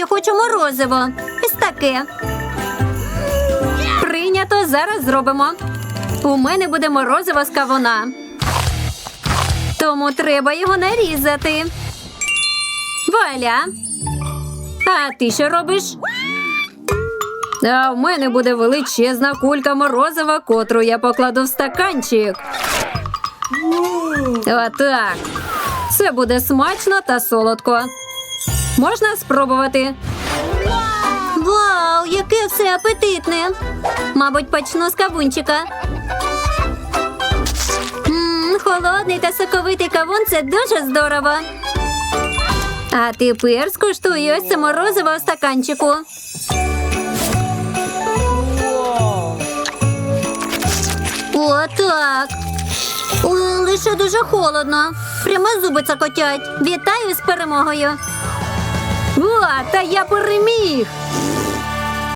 я хочу морозиво. Ось таке. Прийнято, зараз зробимо. У мене буде морозиво з кавуна. Тому треба його нарізати. Валя. А ти що робиш? А в мене буде величезна кулька морозива, котру я покладу в стаканчик. Отак. Це буде смачно та солодко. Можна спробувати. Вау, яке все апетитне. Мабуть, почну з кавунчика. Холодний та соковитий кавун це дуже здорово. А тепер скуштую ось це морозиво стаканчику. Отак. Лише дуже холодно. Прямо зуби цокотять. Вітаю з перемогою. О, та я переміг.